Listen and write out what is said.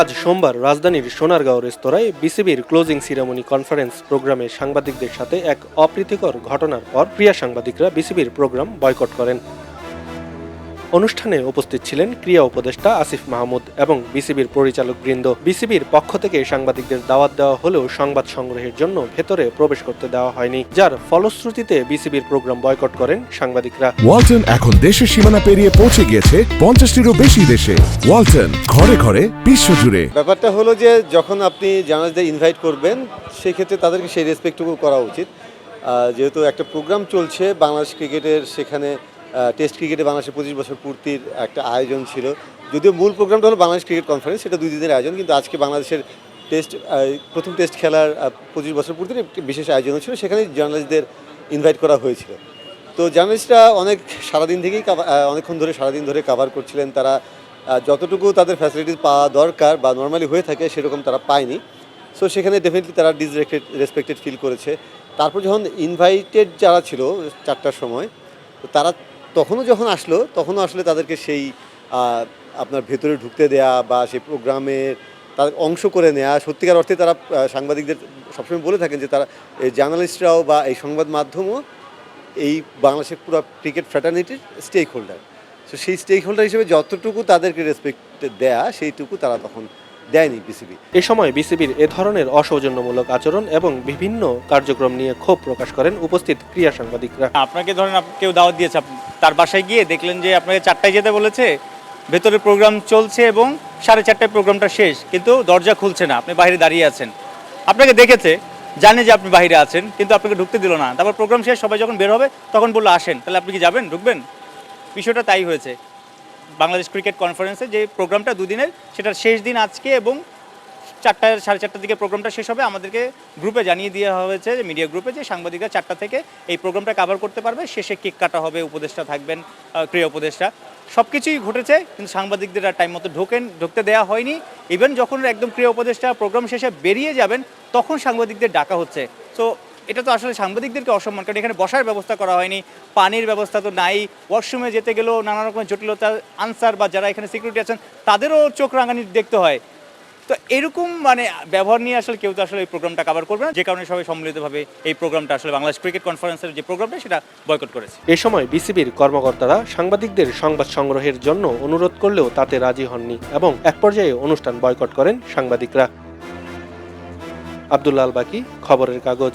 আজ সোমবার রাজধানীর সোনারগাঁও রেস্তোরাঁয় বিসিবির ক্লোজিং সিরামনি কনফারেন্স প্রোগ্রামে সাংবাদিকদের সাথে এক অপ্রীতিকর ঘটনার পর ক্রিয়া সাংবাদিকরা বিসিবির প্রোগ্রাম বয়কট করেন। অনুষ্ঠানে উপস্থিত ছিলেন ক্রিয়া উপদেষ্টা আসিফ মাহমুদ এবং বিসিবির পরিচালক বৃন্দ। বিসিবির পক্ষ থেকে সাংবাদিকদের দাওয়াত দেওয়া হলেও সংবাদ সংগ্রহের জন্য ভেতরে প্রবেশ করতে দেওয়া হয়নি যার ফলশ্রুতিতে বিসিবির প্রোগ্রাম বয়কট করেন সাংবাদিকরা। ওয়ালটন এখন দেশের সীমানা পেরিয়ে পৌঁছে গিয়েছে পঞ্চাশটিরও বেশি দেশে। ওয়ালটন ঘরে ঘরে বিশ্বজুড়ে ব্যাপারটা হলো যে যখন আপনি জার্নালিস্টদের ইনভাইট করবেন সেই ক্ষেত্রে তাদেরকে সেই রেসপেক্টটুকু করা উচিত। যেহেতু একটা প্রোগ্রাম চলছে বাংলাদেশ ক্রিকেটের সেখানে টেস্ট ক্রিকেটে বাংলাদেশের পঁচিশ বছর পূর্তির একটা আয়োজন ছিল। যদিও মূল প্রোগ্রামটা হলো বাংলাদেশ ক্রিকেট কনফারেন্স সেটা দুই দিনের আয়োজন, কিন্তু আজকে বাংলাদেশের টেস্ট প্রথম টেস্ট খেলার পঁচিশ বছর পূর্তির একটি বিশেষ আয়োজন ছিল, সেখানে জার্নালিস্টদের ইনভাইট করা হয়েছিল। তো জার্নালিস্টরা অনেক সারাদিন থেকেই অনেকক্ষণ ধরে সারাদিন ধরে কাভার করছিলেন, তারা যতটুকু তাদের ফ্যাসিলিটিস পাওয়া দরকার বা নর্মালি হয়ে থাকে, সেরকম তারা পায়নি। সো সেখানে ডেফিনেটলি তারা ডিসরেক্টেড রেসপেক্টেড ফিল করেছে। তারপর যখন ইনভাইটেড যারা ছিল, চারটার সময় তারা তখনও যখন আসলো, তখনও আসলে তাদেরকে সেই আপনার ভেতরে ঢুকতে দেয়া বা সেই প্রোগ্রামের তাদের অংশ করে নেওয়া সত্যিকার অর্থে তারা সাংবাদিকদের সবসময় বলে থাকেন যে তারা, এই জার্নালিস্টরাও বা এই সংবাদ মাধ্যমও এই বাংলাদেশের পুরো ক্রিকেট ফ্র্যাটার্নিটির স্টেক হোল্ডার সো সেই স্টেক হোল্ডার হিসেবে যতটুকু তাদেরকে রেসপেক্ট দেয়া, সেইটুকু তারা তখন দেয়নি বিসিবি এ সময় বিসিবির এ ধরনের অসৌজন্যমূলক আচরণ এবং বিভিন্ন কার্যক্রম নিয়ে ক্ষোভ প্রকাশ করেন উপস্থিত ক্রিয়া সাংবাদিকরা। আপনাকে ধরেন কেউ দাওয়াত দিয়েছে তার বাসায় গিয়ে দেখলেন যে আপনাকে চারটায় যেতে বলেছে ভেতরে প্রোগ্রাম চলছে এবং সাড়ে চারটায় প্রোগ্রামটা শেষ কিন্তু দরজা খুলছে না আপনি বাইরে দাঁড়িয়ে আছেন। আপনাকে দেখেছে জানে যে আপনি বাইরে আছেন কিন্তু আপনাকে ঢুকতে দিল না। তারপর প্রোগ্রাম শেষ সবাই যখন বের হবে তখন বলল আসেন তাহলে আপনি কি যাবেন? ঢুকবেন? বিষয়টা তাই হয়েছে। বাংলাদেশ ক্রিকেট কনফারেন্সে যে প্রোগ্রামটা দুদিনের, সেটার শেষ দিন আজকে এবং চারটায় সাড়ে চারটার দিকে প্রোগ্রামটা শেষ হবে। আমাদেরকে গ্রুপে জানিয়ে দেওয়া হয়েছে, যে মিডিয়া গ্রুপে যে সাংবাদিকরা চারটা থেকে এই প্রোগ্রামটা কভার করতে পারবে, শেষে কেক কাটা হবে, উপদেষ্টা থাকবেন ক্রিয়া উপদেষ্টা। সব কিছুই ঘটেছে, কিন্তু সাংবাদিকদের আর টাইম মতো ঢোকেন, ঢুকতে দেওয়া হয়নি। ইভেন যখন একদম ক্রিয়া উপদেষ্টা প্রোগ্রাম শেষে বেরিয়ে যাবেন, তখন সাংবাদিকদের ডাকা হচ্ছে। তো এটা তো আসলে সাংবাদিকদেরকে অসম্মান, কারণ এখানে বসার ব্যবস্থা করা হয়নি, পানির ব্যবস্থা তো নাই ওয়াশরুমে যেতে গেলেও নানা রকমের জটিলতার আনসার বা যারা এখানে সিকিউরিটি আছেন, তাদেরও চোখ রাঙানি দেখতে হয়। তো এরকম মানে ব্যবহার নিয়ে আসলে কেউ তো আসলে এই প্রোগ্রামটা কভার করবে না, যে কারণে সবাই সম্মিলিতভাবে এই প্রোগ্রামটা আসলে বাংলাদেশ ক্রিকেট কনফারেন্সের যে প্রোগ্রামটা সেটা বয়কট করেছে। এ সময় বিসিবির কর্মকর্তারা সাংবাদিকদের সংবাদ সংগ্রহের জন্য অনুরোধ করলেও তাতে রাজি হননি এবং এক পর্যায়ে অনুষ্ঠান বয়কট করেন সাংবাদিকরা। আব্দুল্লাহ আল বাকি, খবরের কাগজ।